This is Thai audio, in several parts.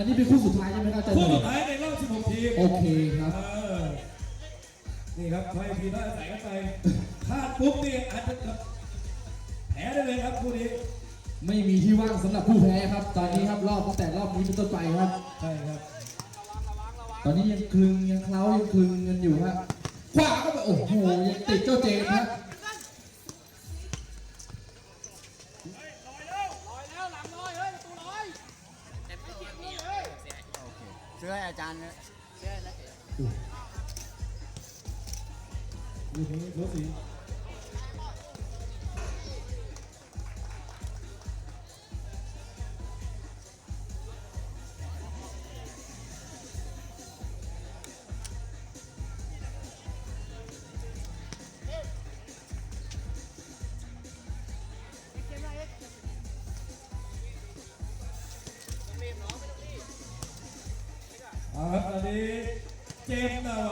อันนี้เป็นคู่สุดท้ายใช่ไหมครับอาจารย์คู่หสุนึ่ดงท้ายในรอบ16ทีมโอเคครับเออนี่ครับใครทีได้ใส่กันไปพลาดปุ๊บนี่อาจจะแพ้ได้เลยครับคู่นี้ ไม่มีที่ว่างสำหรับผู้แพ้ครับ ตอนนี้ครับรอบตั้งแต่รอบนี้เป็นต้นไปครับ ใช่ครับ ตอนนี้ยังคลึงยังเคล้ายังคลึงกันอยู่ครับขวาก็ไปโอ้โหยังติดเจ้าเจมส์ครับ อาจารย์นะซื้อให้นักเตะลูกนี้สูสิ เ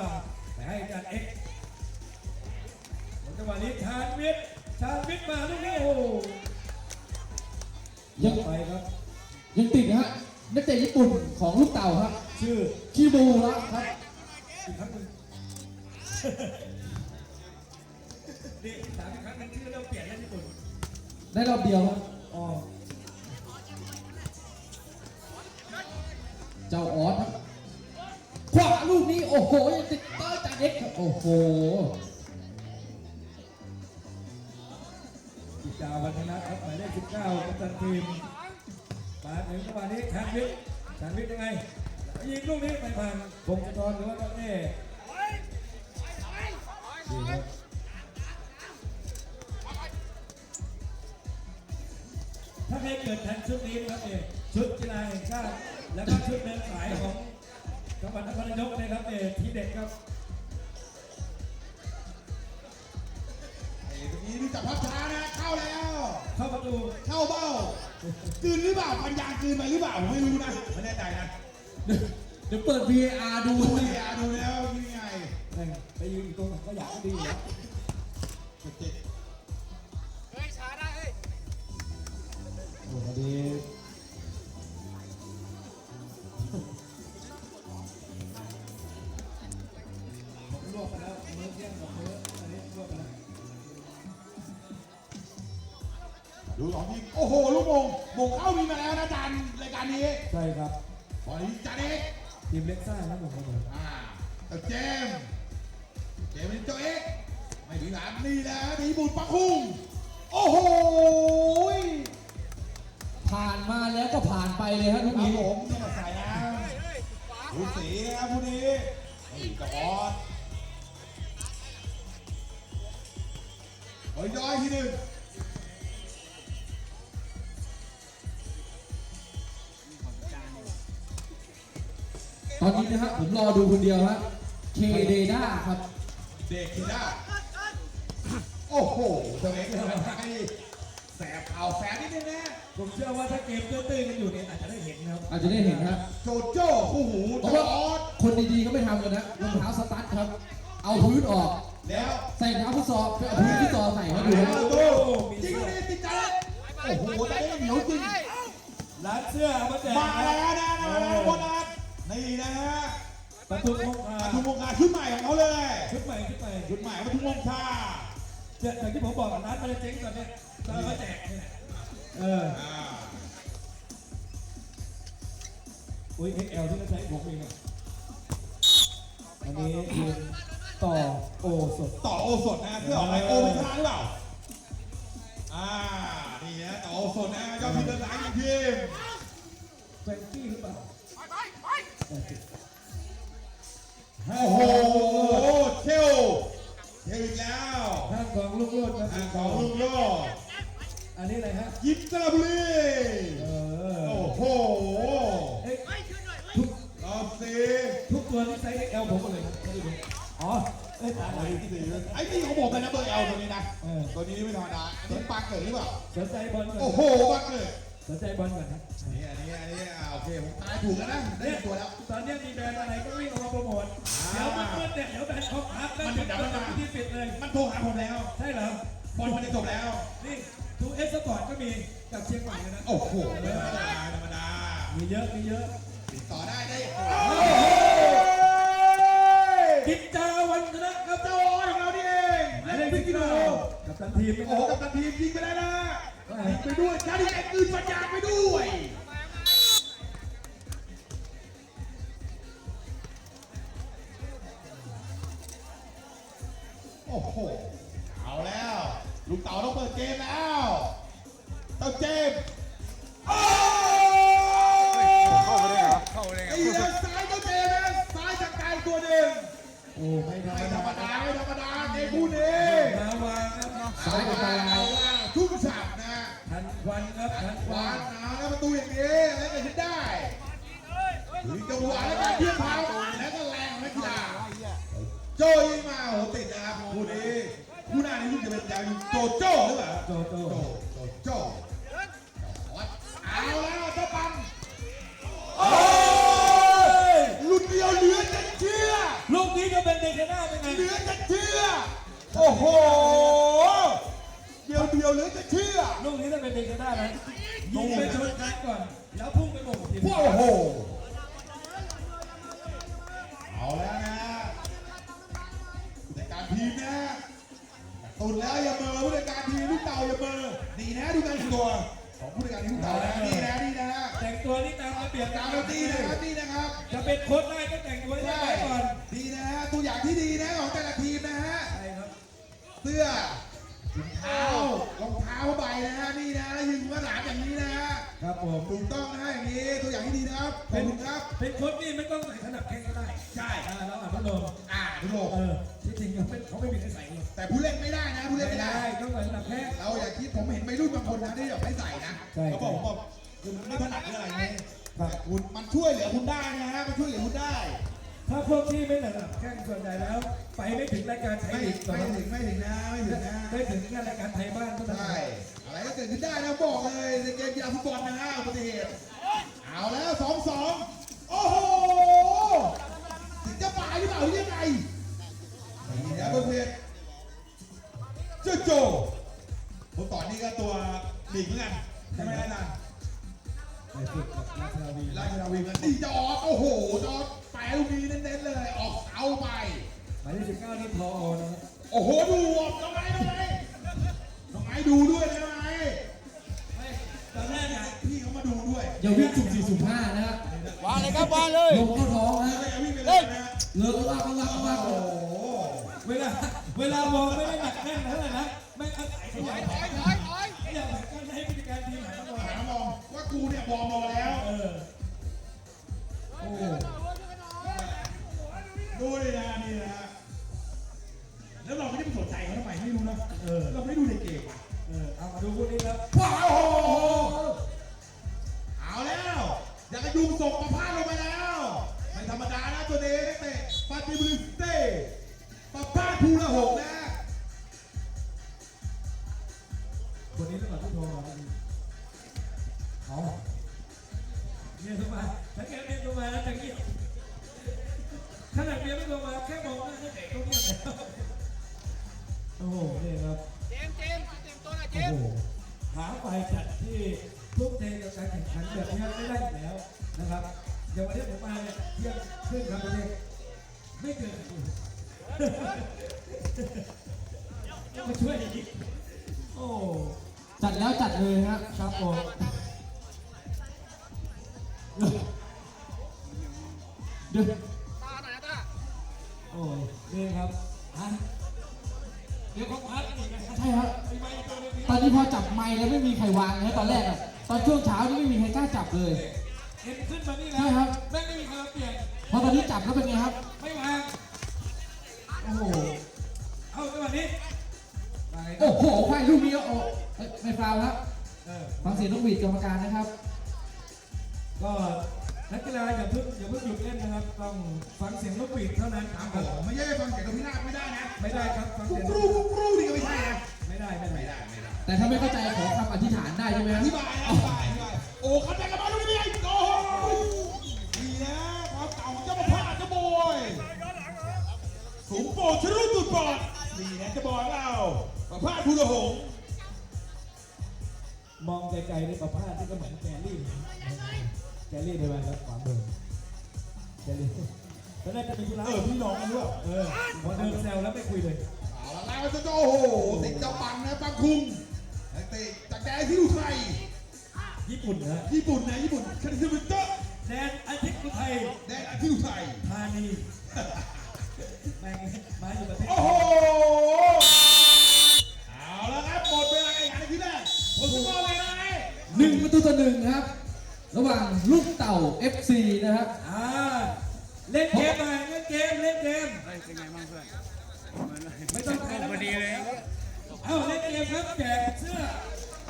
นี้โอ้โหยติดเตอร์จานเอ็กครับโอ้โหจิจาวัฒนะครับหมายเลข19กัปตันทีมมาถึงจังหวะนี้ชาญวิทย์ชาญวิทย์ยังไงยิงลูกนี้ไปผ่านพงศธรหรือว่าตอนนี้นี่ครับถ้าใครเกิดทันชุดนี้นะครับเอกชุดกีฬาแห่งชาติ แล้วก็ชุดเดินสายของ จังหวัดนครนายกนะครับเอกทีเด็ดครับไอ้ตรงนี้นี่จับภาพช้านะเข้าแล้ว เข้าประตูเข้าเบ้ากลืนหรือเปล่าปัญญากลืนไปหรือเปล่าผมไม่รู้นะไม่แน่ใจนะเดี๋ยวเปิด VAR ดูดูนะเนี่ยดูแล้วยังไงแม่งไปยืนอยู่ตรงไหนก็อยากให้ดีอยู่ องทีมโอ้โหลูกมงมงเข้ามีมาแล้วนะอาจารย์รายการนี้ใช่ครับบอลนี้จานเอกทีมเล็กซ่าครับผมครับผมอ่าแต่เจมส์เจมส์เป็นเจ้าเอกไม่ถึงหลานนี่แหละทีบุญปักคุ้งโอ้โหผ่านมาแล้วก็ผ่านไปเลยครับทุกครับนี้ผม ตอนนี้นะฮะผมรอดูคนเดียวฮะเคเดด้าครับเด็กทีน่าโอ้โหเจ้าเอกทำไมแสบเข่าแสบนิดนึงนะผมเชื่อว่าถ้าเกมตื้นๆกันอยู่เนี่ยอาจจะได้เห็นนะครับอาจจะได้เห็นฮะโจโจ้คู่หูเพจราะอว่าร์ดคนดีๆก็ไม่ทำกันนะรองเท้าสตั๊ดครับ เอาพื้นออก แล้วใส่รองเท้าฟุตซอลไปเอาพื้นฟุตซอลใส่เขาดูแล้นะวดูจริงเลยติดใจโอ้โหได้เหนียวจริงร้านเสื้อเอามาแจกมาแล้วนะมาแล้วบนนัด นี่นะฮะปทุมวงคาปทุมวงการชุดใหม่ของเขาเลยชุดใหม่ชุดใหม่ชุดใหม่ปทุมวงคาเนี่ยอย่างที่ผมบอกร้านมันจะเจ๊งตอนเนี้ยเราเอามาแจกเนี่ยเอออ่าอุ้ย XL ที่เขาใช้ผมเองอะอันนี้ทีมต่อโอสดต่อโอสดนะเพื่อออกไอโอเป็นชนะหรือเปล่าอ่านี่นะต่อโอสดนะยอดทีมเดินสายอีกทีมแฟนกี้หรือเปล่า โอ้โหเทลเทลอีกแล้วห้างของลูกโลดนะทางของลุงโลดอันนี้อะไรฮะยิปสระบุรีเอโอ้อโหเอ้ยทุกรอบสี่ทุกตัวที่ใช้ XL ผมหมดเลยครับไม่ได้ดูอ๋อเอ้ยตาอะไหไรนที่สี่ไอ้นี่ของผมเป็นนะเบอร์เอลตัวนี้นะเออตัวนี้ไม่ธรรมดาอันนี้ปากเกิดหรือเปล่าสนใจบอลก่อนโอ้โหปากเกิด สนใจบอลก่อนครับอันนี้อันนี้อันนี้อ่าโอเคผมตายถูกแล้วนะได้ตัวแล้ว ตอนเนี้ยมีแบรนด์อะไรก็วิ่งออกมาโปรโมทเดี๋ยวมันมืดเนี่ยเดี๋ยวแบรนด์เขาพับแล้วมันเดี๋ยวเดี๋ยวมันมา ที่ปิดเลย มันโทรหาผมแล้วใช่เหรอบอลมันจะจบแล้ว นี่ทูเอสสปอร์ตก็มีกับเชียงใหม่เลยนะโอ้โหไม่ธรรมดาธรรมดามีเยอะมีเยอะติดต่อได้ได้กิจจาวันชนะครับเจ้าออของเรานี่เองหมายเลเล่ขนสิพิบกิโลเก้ากับตันทีมนะคโอ้รับโหกับตันทีมยิงไปได้นะยิง ไปด้วยชาดิเอ็กซ์อื่นปัญญาไปด้วยโอ้โหเอาแล้ว ลูกเต๋าต้องเปิดเกมแล้วเต้าเจมส์โอ้เข้าไปได้เหรอเข้าไปได้ไงไอ้เจ้าซ้ายเต้าเจมส์นะซ้ายจากการตัวหนึ่งโอ้ไม่ธรรไม่มธรรมดาดาไม่ธรรมดาเกมคู่นี้มาวางครับซ้ายกับตาลายชุ่มฉ่ำนะทัน ควันครับทันควัวานนหนาวแล้วประตูอย่างนี้แล้วก็ขึ้นได้ถึงจังหวะแล้วก็เพี้ยนเท้าแล้วก็แรงนักกีฬาโจยิงมาโอ้โหติดนะครับคู่นี้คู่หน้านี้ลูกจะเป็นยาวอยู่โจโจ้หรือเปล่าโจโจโจโจโจ้เอาแล้วเจ้าปังโอ้ยหลุดเดียวเหลือจะเชื่อ ลูกนี้จะเป็นเดคน่าเป็นไง เหลือจะเชื่อ โอ้โห เดียวเดียวเหลือจะเชื่อลูกนี้จะเป็นเดคน่าไหมยิงไปชนกันก่อน แล้วพุ่งไปหม่งทีมโอ้โห เอาแล้วนะผู้จัดการทีมนะตุนแล้วอย่าเบอร์ผู้จัดการทีมลูกเต่าอย่าเบอร์ดีนะดูการตัวของผู้จัดการทีมลูกเต่านะนี่นะนี่นะแต่งตัวนี่ตามระเบียบตามเราดีนะครับนี่นะครับ จะเป็นโค้ชได้ก็แต่งตัวให้ใช่ได้ก่อนดีนะฮะตัวอย่างที่ดีนะของแต่ละทีมนะฮะใช่ครับเสื้อ นะฮะนี่นะยืนมาตรฐานอย่างนี้นะฮะครับผมถูกต้องนะฮะอย่างนี้ตัวอย่างที่ดีนะครับขอบคุณครับเป็นโค้ชนี่ไม่ต้องใส่ขนาดแข้งก็ได้ใช่อ่าแล้วอะพัดลมอ่าทุกโลกเออที่จริงเขาไม่เขาไม่มีใครใส่หรอกแต่ผู้เล่นไม่ได้นะผู้เล่นไม่ไม่ได้ได้ ต้องใส่ขนาดแข้งเราอย่าคิดผมเห็นวัยรุ่นบางคนนะที่แบบไม่ใส่นะใช่เขาบอกผมบอกคือมันไม่ถนัดหรืออะไรไงครับคุณมันช่วยเหลือคุณได้นะฮะมันช่วยเหลือคุณได้ ถ้าพวกที่ไม่ถนัดแข้งส่วนใหญ่แล้ว ไปไม่ถึงรายการไทยไม่ลีกต่อไม่ถึงไม่ถึงนะไม่ถึงนะได้ถึงแค่รายการไทยบ้านเท่านั้นใช่อะไรก็เกิดขึ้นได้นะบอกเลยในเกมกีฬาฟุตบอลนะฮะอุบัติเหตุเอาแล้วสองสองโอ้โหถึงจะปลายหรือเปล่าหรือยังไงนี่นะเพื่อนๆเจ้าโจผมต่อนนี่ก็ตัวหลีกเหมือนกันใช่ไหมอาจารย์ไปฝึกกับราชนาวี ราชนาวีกันดีจอดโอ้โหจอดแปลลูก นี้เน้นๆเลย ออกเสาไป หมายเลขสิบเก้านี่พอนะครับโอ้โห ดูอะน้องไม้น้องไม้น้องไม้ดูด้วยนะน้องไม้ตอนแรกอะพี่เขามาดูด้วยอย่าวิ่งสุ่มสี่สุ่มห้านะฮะวางเลยครับวางเลยลงเข้าท้องนะแล้วก็อย่าวิ่งไปเลยนะเลิกลากลากลากโอ้โหเวลาเวลามองไม่ได้หนักแน่นเท่าไหร่นะไม่อาศัยขยายถอยถอยถอยอยากแบบการให้ผู้จัดการทีมหันมามองหามองว่ากูเนี่ยบอลมาแล้วเออโอ้ ดูเลยนะนี่นะแล้วเราไม่ได้ไปสนใจเขาทำไมไม่รู้นะเออเราไม่ได้ดูในเกมอะเออเอามาดูคู่นี้ครับว้าวโอ้โหเอาแล้วอยากให้ยุงส่งมาพลาดลงไปแล้วไม่ธรรมดานะตัวนี้นักเตะปาติบุริสเต้ปาพาดภูละหกนะ ดี๋ยวตาหน่อยนะตาโอ้นี่ครับฮะเดี๋ยวเขาพักอีกนะครับใช่ครับไอ้ไม้ตัวนี้ตอนนี้พอจับไม้แล้วไม่มีใครวางนะตอนแรกอะตอนช่วงเช้านี่ไม่มีใครกล้าจับเลย เห็นขึ้นมานี่แล้ใช่วครับ แม่งไม่มีใครมาเปลี่ยน พอตอนนี้จับแล้วเป็นไงครับ ไม่วาง โอ้โห เอาจังหวะนี้ไปครัโอ้บโหควายลูกนี้ก็โอ้เอ้ยไม่ฟาวล์ครับเออ ฟังเสียงนกหวีดกรรมการนะครับ ก็ นักกีฬาอย่าเพิ่งอย่าเพิ่งหยุดเล่นนะครับ ต้องฟังเสียงนกหวีดเท่านั้นครับผมไม่ใช่ฟังเสียงกับพี่นาคไม่ได้นะ ไม่ได้ครับฟังกุ๊เสีกยงกรูกุ๊กกรูนี่ก็ไม่ใช่นะไม่ได้ไม่ไม่ได้ได้ไม่ได้แต่ถ้าไม่เข้าใจขอคำอธิษฐานได้ใช่ไหมอครับธิบายนะอธิบายอธิบายโอ้เข้าใจกันมาดูนี่ไอ้โอ้ดีนะความเก่าของเจ้าประพาสเจ้าบอยสูงโปรดชรุ่นตุดปอดดีนะเจ้าบอยเราประพาสภูละหง มองไกลๆในประพาสที่ก็เหมือนแกรี่แก ลี่เดินมาแล้วขวามือแกลี่ตอนแรกจะเป็นธุระเออพี่น้องกันด้วยเออพอเดินแซวแล้วไม่คุยเลยเอาละแล้วจะโอ้โหติดเจ้าปังนะปังคุงนักเตะจากแดนที่อุทัยญี่ปุ่นนะญี่ปุ่นนะญี่ปุ่นคานิสมิเตอร์แดนอาทิตย์อุทัยแดนที่อุทัยธานีแม่งมาอยู่ประเทศโอ้โหเอาละครับหมดเวลาการแข่งขันในที่แรกผลสกอร์เลยนะไอ้หนึ่งประตูต่อหนึ่งครับ ระหว่างลูกเต่า FC นะครับอ่าเล่นเกมหน่อยเล่นเกมเล่นเกมเป็นไงบ้างเพื่อนไม่ต้องถ่ายแล้วพอดีเลยเอ้าเล่นเกมครับแจกเสื้อ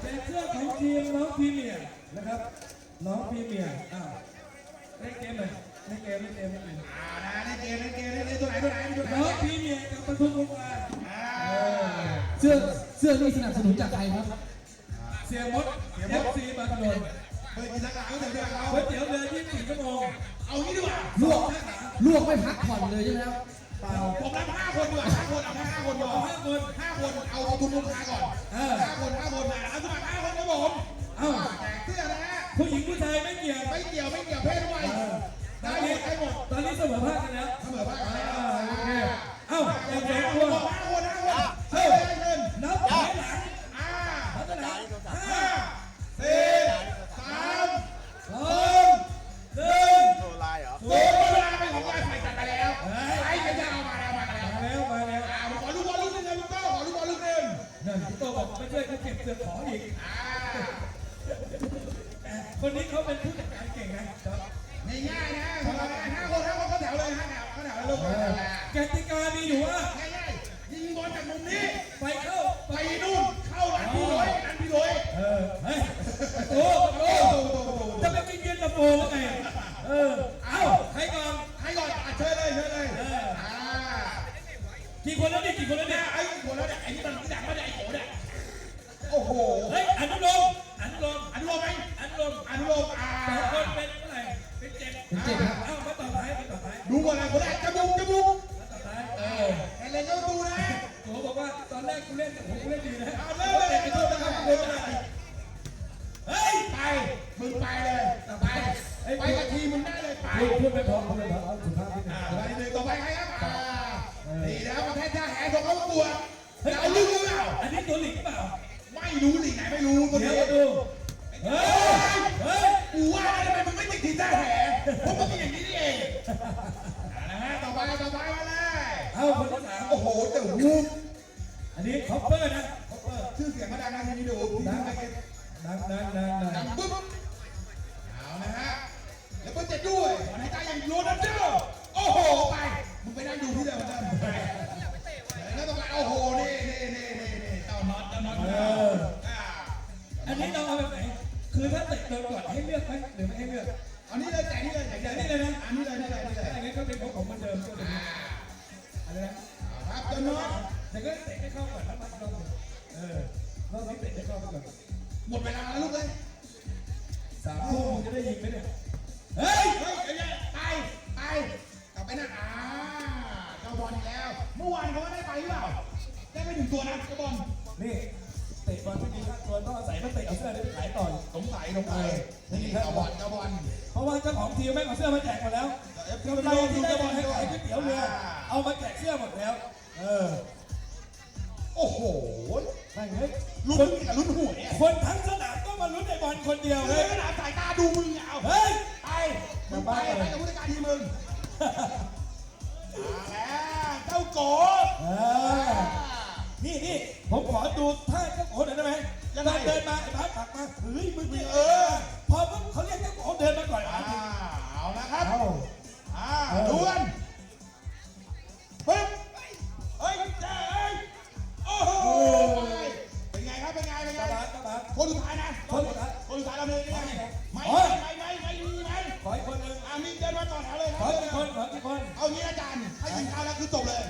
แจกเสื้อของทีมน้องพรีเมียร์นะครับน้องพรีเมียร์อ้าวเล่นเกมเลยเล่นเกมเล่นเกมเล่นเกมอ่านะเล่นเกมเล่นเกมเล่นเกมตัวไหนตัวไหนตัวไหนน้องพรีเมียร์กับปทุมวงการอ่าเสื้อเสื้อนี่สนับสนุนจากใครครับ เสียมดเอฟซีบาร์โลน เปิดกินสักหลังเดี๋ยวเดี๋ยวเราก๋วยเตี๋ยวเรือ24ชั่วโมงเอางี้ดีกว่าลวก ลวกไม่พักผ่อนเลยใช่ไหมครับเปล่าผมรับห้าคนดีกว่าห้าคนเอาแค่ห้าคนพอเอาห้าคนห้าคนเอาเอาทุนลูกค้าก่อนเออห้าคนห้าคนนะเอาสมัครห้าคนครับผมเอ้าแจกเสื้อนะฮะผู้หญิงผู้ชายไม่เกี่ยวไม่เกี่ยวไม่เกี่ยวเพศด้วยเออตได้อนหมนี้ดได้หมดตอนนี้เสมอภาคกันแล้วเสมอภาคกันแล้วอ่าโอเคเอ้าห้าแจคกนแจกห้าตัคว แรกกูเล่นแต่ผมกูเล่นดีนะเอาเริ่มเลยไอ้ตัวนะครับเล่นไม่ได้เฮ้ยไปมึงไปเลยไปไปกับทีมมึงได้เลยไปพูดพูดไม่พอพูดไม่พอเอาสุภาพนิดนึงอ่าไปเลยต่อไปใครครับอ่านี่แล้วประเทศชาติแห่ส่งเข้าประกวดเอาลึกหรือเปล่าอันนี้ตัวหลีกเปล่า ไม่รู้หลีกไหนไม่รู้ตัวเดียวดูเฮ้ยเฮ้ยกูว่าทำไมมึงไม่ติดทีมชาติแห่เพราะมึงเป็นอย่างนี้นี่เองนะฮะต่อไปต่อไปมาเลยเอ้าคนที่สามโอ้โหเดี๋ยวฮูบ อันนี้คอปเปอร์นะคอปเปอร์ชื่อเสียงมาดังนะทีนี้ดูทีมชาติไทยดังดังดังดัดังงปึ๊บเอานะฮะแล้วก็เจ็ดด้วยขอให้ใจอย่างโรนัลโดโอ้โหไปมึงไปนั่งดูที่เดิมเดิมไปแล้วต่อไปโอ้โหนี่นี่นี่นี่นี่เจ้าน็อตเจ้าน็อตเอออ่าอันนี้เราเอาแบบไหนคือถ้าเตะโดนก่อนให้เลือกไหมหรือไม่ให้เลือก เอาเฮ้ยไปมึงไปไปกับผู้จัดการทีมมึงมาแล้วเจ้าโกเออนี่นี่ผมขอดูท่าเจ้าโขนหน่อยได้ไหมยังไงเดินมาไอ้บ้าสผลักมาเฮ้ยมึงนี่เออ พอปุ๊บเขาเรียกเจ้าโขนเดินมาก่อนอ่าอะเอานะครับเอาอ่าดวล อีกคนเอางี้อาจารย์ให้กินข้าวแล้วคือจบเลย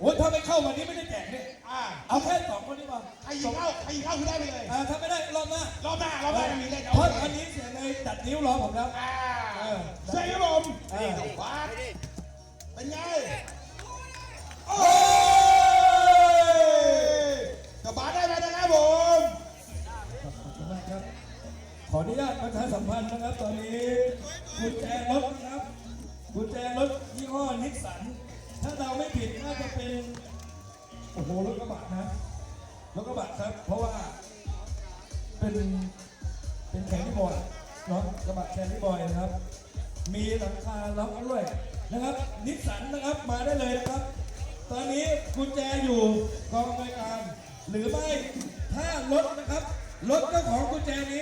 โอ้ยถ้าไม่เข้าวันนี้ไม่ได้แจกเนี่ยอ่าเอาแค่สองคนนี้พอใครยิงเข้าใครยิงเข้าคือได้ไปเลยอ่าถ้าไม่ได้รอบหน้ารอบหน้ารอบหน้าจะมีเล่นเพราะวันนี้เสียเลยจัดนิ้วรอผมแล้วอ่าเออเซครับผมเออว้าเป็นไงโอ้โอ้ยกระบาดได้ไหมนะครับผมขอบคุณมากครับขออนุญาตประชาสัมพันธ์นะครับ ตอนนี้กุญแจรถนะ โอ้โหรถกระบะนะรถกระบะครับเพราะว่า เป็นเป็นแครี่บอยเนาะกระบะแครี่บอยนะครับ มีหลังคาล็อกด้วยนะครับ นิสสันนะครับมาได้เลยนะครับ ตอนนี้กุญแจอยู่กองบริการ หรือไม่ถ้ารถนะครับรถเจ้าของกุญแจนี้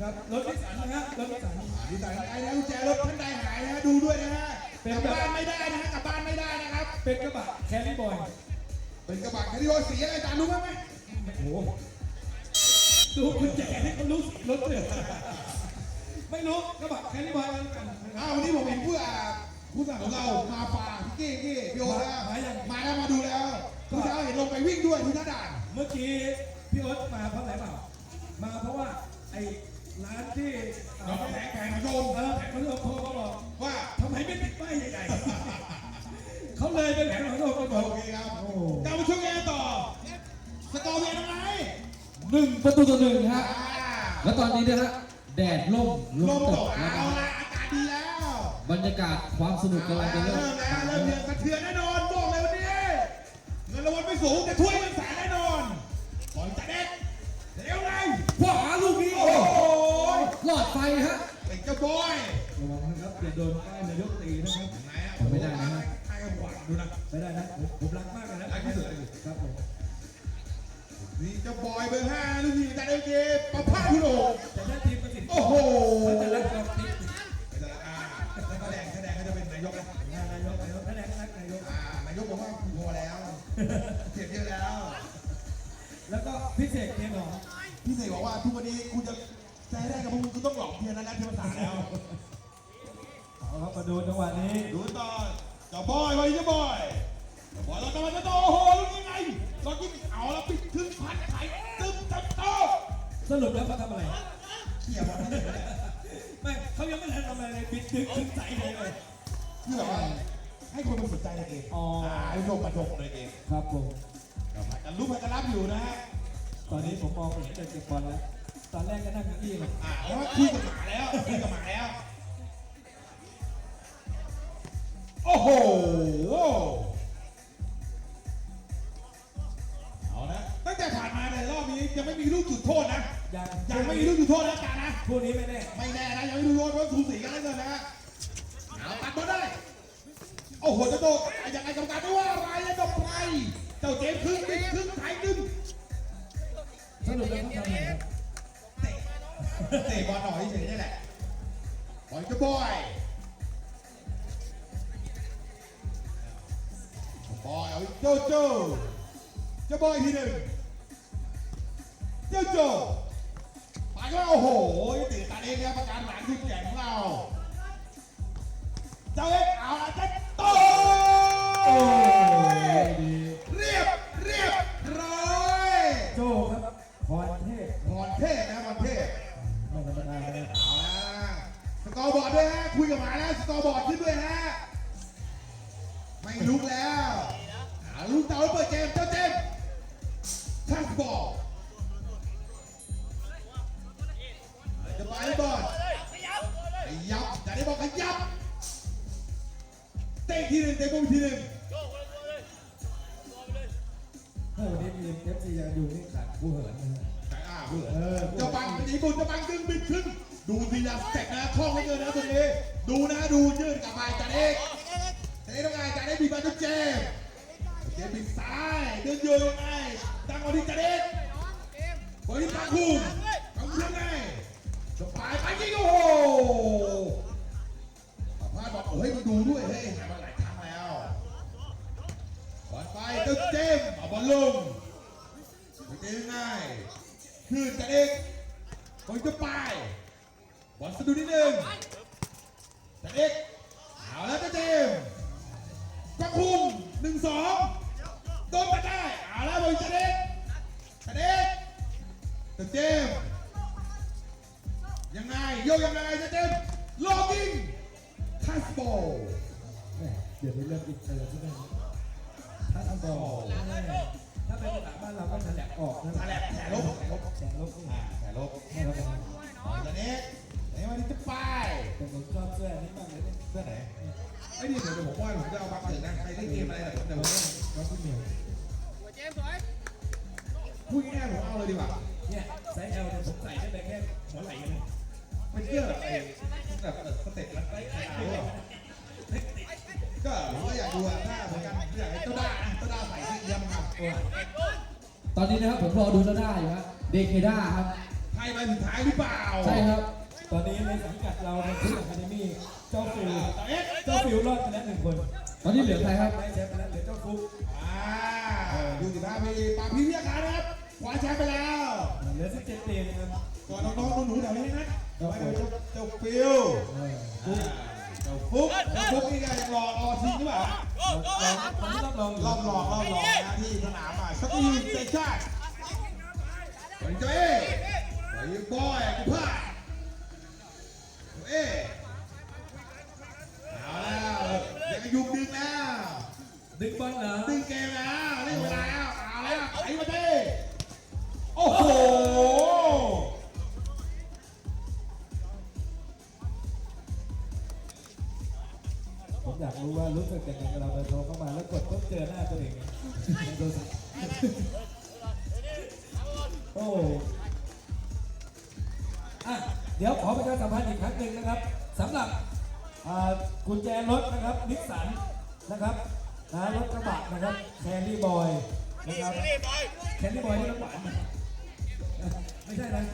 ครับรถนิสสันนะฮะรถนิสสันดีใจไอ้นะกุญแจรถท่านใดหายนะฮะดูด้วยนะฮะเป็นกลับบ้านไม่ได้นะฮะกลับบ้านไม่ได้นะครับ เป็นกระบะแครี่บอยเป็นกระบะแคดีโอสีอะไรอาจารย์รู้ไหมโอ้โหดูกุญแจให้เขารู้สีรถเลยไม่รู้กระบะแครี่บอยกันกันนะครับอ้าววันนี้ผมเห็นผู้อ่าผู้สนับของเรามาฝ่าพี่เก้กี้พี่โอแล้วมายังมาแล้วมาดูแล้วผู้เช้าเห็นลงไปวิ่งด้วยที่หน้าด่าน เมื่อกี้พี่โอ๊ตมาเพราะอะไรเปล่ามาเพราะว่าไอ้ ร้านที่เราแผงแผงชมเออแผงพัดลมโทรมาบอกว่าทำไมไม่ติดป้ายใหญ่ๆเขาเลยเป็นแผงพัดลมมาบอกโอเคครับโอ้กลับมาช่วงงานต่อ สกอร์เป็นยังไงหนึ่งประตูต่อหนึ่งฮะอ่าแล้วตอนนี้นะฮะแดดล่มลมตกเอาละอากาศดีแล้ว บรรยากาศความสนุกกำลังจะเริ่มแล้วเริ่มเดือดสะเทือนแน่นอนบอกเลยวันนี้เงินรางวัลไม่สูงแต่ถ้วยเงินแสน ฮะติดเจ้าบอยระวังนะครับอย่าโดนป้ายนายกตีนะครับไหนอะไม่ได้นะฮะให้กับหวานดูนะไม่ได้นะผมผมรักมากเลยนะรักที่สุดรักที่สุดครับผมนี่เจ้าบอยเบอร์ห้าลูกทีมจัดเอเกประภาสคุณโอ่งแต่ถ้าทีมประสิทธิ์โอ้โหเขาจะรักเราติดไม่ใช่อ่าแล้วแสดงแสดงก็จะเป็นนายกนะนายกนายกคะแนนรักนายกอ่านายกบอกว่าพอแล้วเสียเยอะแล้ว แล้วก็พิเศษเพียงหรอพี่เสกบอกว่าทุกวันนี้คุณจะ ใจได้กับพวกคุณคุณต้องหลอกเพียรนะนัทเทวศาสตร์แล้ว เอาครับมาดูจังหวะนี้ดูต่อเจ้าบอยวันนี้เจ้าบอยเจ้าบอยเรากำลังจะโตโอ้โหลูกยังไงเรายิงเอาแล้วปิดครึ่งพันไข่ตึ้มจับโตสรุปแล้วเขาทำอะไรเขี่ยบอลนี่เลยไม่เขายังไม่ทันทำอะไรเลยปิดดึงถึงใส่เลยเลยเพื่อว่าให้คนมันสนใจในเกมอ๋ออ่าให้ชมมาชมในเกมครับผมกันรู้มันจะรับอยู่นะฮะ ตอนนี้ผมมองเห็นแต่เก็บบอลแล้ว ตอนแรกก็นั่งเก้าอี้เลยอ่าแล้วว่าคุยกับหมาแล้วคุยกับหมาแล้ว โอ้โห เอานะ ตั้งแต่ผ่านมาในรอบนี้ยังไม่มีลูกจุดโทษนะ ยังยังไม่มีลูกจุดโทษนะการนะคู่นี้ไม่แน่ไม่แน่นะยังไม่รู้ว่าสูสีกันแล้วเกินนะฮะเอาตัดบอลได้ โอ้โหจะโดดยังไงกรรมการไม่ว่าอะไรนะดอกไพรเจ้าเจมส์ครึ่งดิครึ่งไทยดึงสรุปแล้วเขาทำอะไรครับเตะ เตะบอลหน่อยเฉยนี่แหละบอลจะบอยบอยเอาโจโจเจะบอยทีหนึ่งโจโจไปก็โอ้โหตีตาเองนี่ยประการหลังขึ้นแก่งของเราเจ้าเอ็กเอาละจะโต กับหมาแล้วสกอร์บอร์ดขึ้นด้วยฮะ ไม่ลุกแล้วเอาลูกเต๋าเปิดเกมเจ้าเจมส์ทัชบอลจะไปบอลขยับจะได้บอกขยับ เตะทีหนึ่งเตะบอลทีหนึ่งโอ้วันนี้ทีมเอฟซียังอยู่นี่ขาดผู้เหินนะฮะอ่าเพื่อนเจ้าบังเป็นญี่ปุ่นเจ้าบังดึงบิดขึ้น ดูทีละสเต็ปนะคล่องเหลือเกินนะตรงนี้ ดูนะดูยืดกลับไปจัดเอกจัดเอกต้องไงจัดเอกบีบมาทุกเจมเจมบิดซ้ายเดินโยนยังไงตั้งเอาที่จัดเอกบอลที่ปังคุมปังคุมยังไงจบปลายไปยิงโอ้โหประพาสบอกเฮ้ยมาดูด้วยเฮ้ยหายมาหลายครั้งแล้วบอลไปเจ้าเจมเอาบอลลงไม่ได้ง่ายคือจัดเอกบอลจะไป บอลสะดุดนิดนึงจัดเอกเอาแล้วเจ้าเจมส์ก็คุมหนึ่งสองโดนไปได้เอาแล้วบอลจัดเอกจัดเอกเจ้าเจมส์ยังไงโยกยังไงเจ้าเจมส์ลอกิ้งทัสบอลเดี๋ยวนี้เริ่มอินเตอร์ใช่ไหมเถ้าทำบอกถ้าเป็นภาษาบ้านเราก็แถลงออกนะแถลงแถลงแถลงแถลงลบแถลงให้เราเป็นตอนนี้ ไหนวันนี้จะไปเป็นคนชอบเสื้อนี้มากเลยเนี่ยเสื้อไหนไอ้นี่เดี๋ยวผมว่าผมจะเอามาเปิดนะใครได้เกมอะไรนะเดี๋ยวผมน้องพี่เหมียวพูดง่ายๆผมเอาเลยดีกว่าเนี่ยไซส์ L เนี่ยผมใส่ได้แต่แค่หัวไหล่เองนะเป็นเสื้อแบบไอ้แบบสเต็ปแล้วไอ้ขาวก็ผมก็อยากดูอะถ้าเหมือนกันอยากให้เจ้าด้านะเจ้าด้าใส่เสื้อเยี่ยมครับตอนนี้นะครับผมรอดูแล้วได้อยู่ฮะเดเคด้าครับไทยมาถึงท้ายหรือเปล่า ใช่ครับ ตอนนี้ในสังกัดเราเป็นที่อะคาเดมี่เจ้าฟิวเจ้าฟิวรอดไปแล้วหนึ่งคนตอนนี้เหลือใครครับได้แชมป์ไปแล้วเหลือเจ้าฟุกอ่าดูสิครับมีปาพีเรียกขานะครับคว้าแชมป์ไปแล้วเหลือสิบเจ็ดเตียงนะครับก่อนน้องๆหนูๆแถวนี้นะเดี๋ยวไปเจ้าเจ้าฟิว องเจอหน้าตัวเองในโทรศัพท์โอ้อะเดี๋ยวขอประชาสัมพันธ์อีกครั้งหนึ่งนะครับสำหรับกุญแจรถนะครับนิสสันนะครับนะรถกระบะนะครับแคลรี่บอยนะครับแคลรี่บอยนี่รถหวานไม่ใช่นะ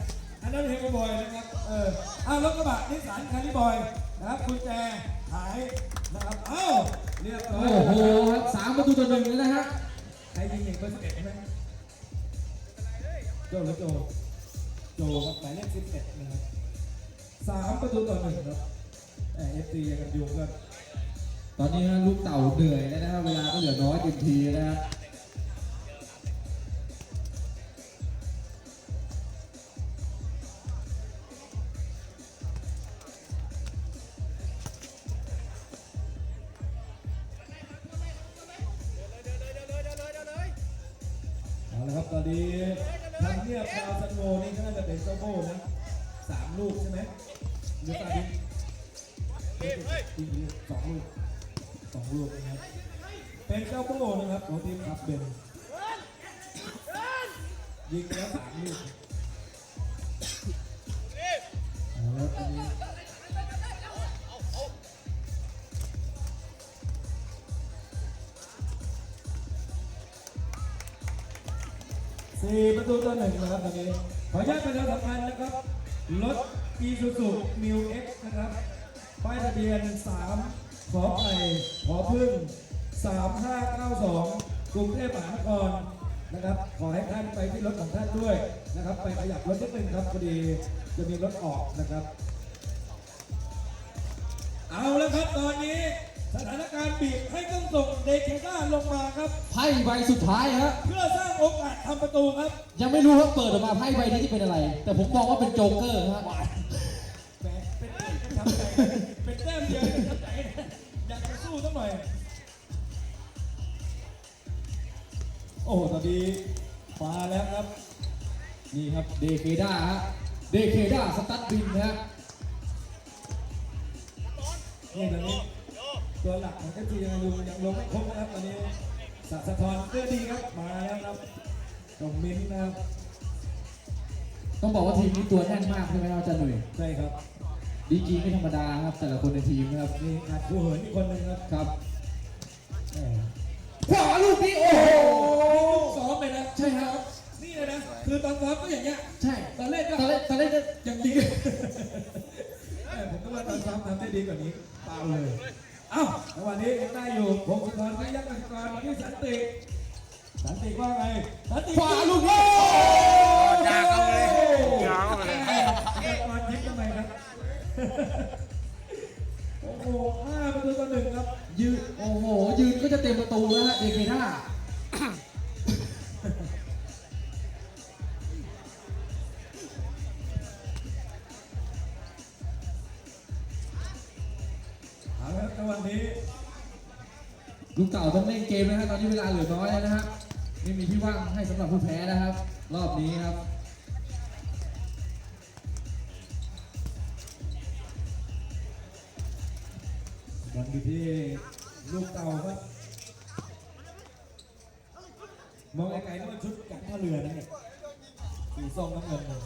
อันนั้นเฮงบอยนะครับเอออ้ารถกระบะนิสสันแคลรี่บอย นะครับกุญแจหายนะครับอ้าวเรียบร้อยโอ้โหครับสามประตูต่อหนึ่งเลยนะฮะใครยิงเองเบอร์สิบเอ็ดใช่ไหมโจหรือโจโจครับหมายเลขสิบเอ็ดนะครับสามประตูต่อหนึ่งครับเอฟซียังกันยุงกันตอนนี้ฮะลูกเต่าเหนื่อยแล้วนะครับเวลาก็เหลือน้อยเต็มทีนะฮะ ตอนนี้ทำเนียบดาวซันโวนี่ก็น่าจะเป็นเจ้าโบ้นะสามลูกใช่ไหมหรือตาดินยิงสองลูกสองลูกนะครับเป็นเจ้าโบ้นะครับของทีมครับเบนยิงแล้วสามลูก ตูต่อหนึ่งนะครับตอนนี้ขออนุญาตประชาสัมพันธ์นะครับรถ Isuzu New X นะครับป้ายทะเบียน 3 ขอไข่ขอพึ่ง 3592 กรุงเทพมหานครนะครับ ขอให้ท่านไปที่รถของท่านด้วยนะครับ ไปขยับรถนิดนึงครับพอดีจะมีรถออกนะครับ เอาแล้วครับตอนนี้ สถานการณ์บีบให้ต้องส่งเดเคด้าลงมาครับ ไพ่ใบสุดท้ายฮะ เพื่อสร้างโอกาสทำประตูครับยังไม่รู้ว่าเปิดออกมาไพ่ใบนี้จะเป็นอะไร แต่ผมมองว่าเป็นโจ๊กเกอร์ฮะ แหมเป็นแต้มกระชับใจเป็นแต้มเดียวกระชับใจอยากจะสู้สักหน่อย โอ้โหตอนนี้มาแล้วครับ นี่ครับเดเคด้าฮะ เดเคด้าสตัดบินนะฮะ นี่ตอนนี้ ตัวหลักของเอฟซียังลงยังลงไม่ครบนะครับตอนนี้สัสะทอนเสื้อดีครับมาแล้วครับตรงมิ้นท์นะครับต้องบอกว่าทีมนี้ตัวแน่นมากใช่ไหมครับอาจารย์หนุ่ยใช่ครับดีกรีไม่ธรรมดาครับ แต่ละคนในทีมนะครับมีขาดผู้เหินอีกคนหนึ่งครับครับแหมขวาลูกนี้โอ้โหซ้อมเลยนะใช่ครับ นี่เลยนะคือตอนซ้อมก็อย่างเงี้ยใช่ตอนเล่นก็ตอนแรกตอนแรกจะอย่างดีแม่ผมก็ว่าตอนซ้อมทำได้ดีกว่านี้เปล่าเลย เอ้าจังหวะนี้ยังได้อยู่พงศธรพยักษ์กรที่สันติ สันติว่าไง สันติขวาลูกนี้ยากเอาเลยยากเอาเลยแม่กรยิ้มทำไมครับ โอ้โหห้าประตูต่อหนึ่งครับ ยืน โอ้โห ยืนก็จะเต็มประตูแล้วฮะเดเคด้า นี้ลูกเก่าต้องเล่นเกมนะฮะตอนนี้เวลาเหลือน้อยแล้วนะฮะไม่มีที่ว่างให้สำหรับผู้แพ้นะครับ รอบนี้ครับบอลอยู่ที่ลูกเต่าครับมองไกลๆนี่มันชุดจากท่าเรือนะเนี่ยสีส้มน้ำเงินเลย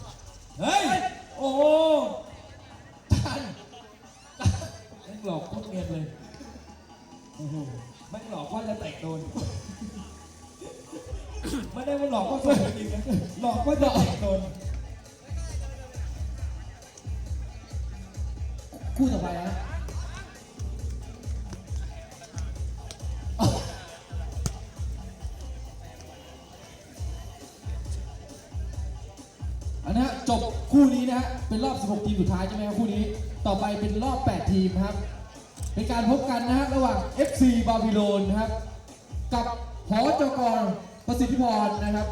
คู่ต่อไปนะอันนี้ฮะจบคู่นี้นะฮะ เป็นรอบ 16 ทีมสุดท้ายใช่ไหมครับคู่นี้ ต่อไปเป็นรอบ 8 ทีมครับ เป็นการพบกันนะฮะระหว่าง FC บาบิโลนนะครับ กับหอจกรประสิทธิพรนะครับ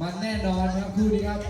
มันแน่นอนครับคู่นี้ครับ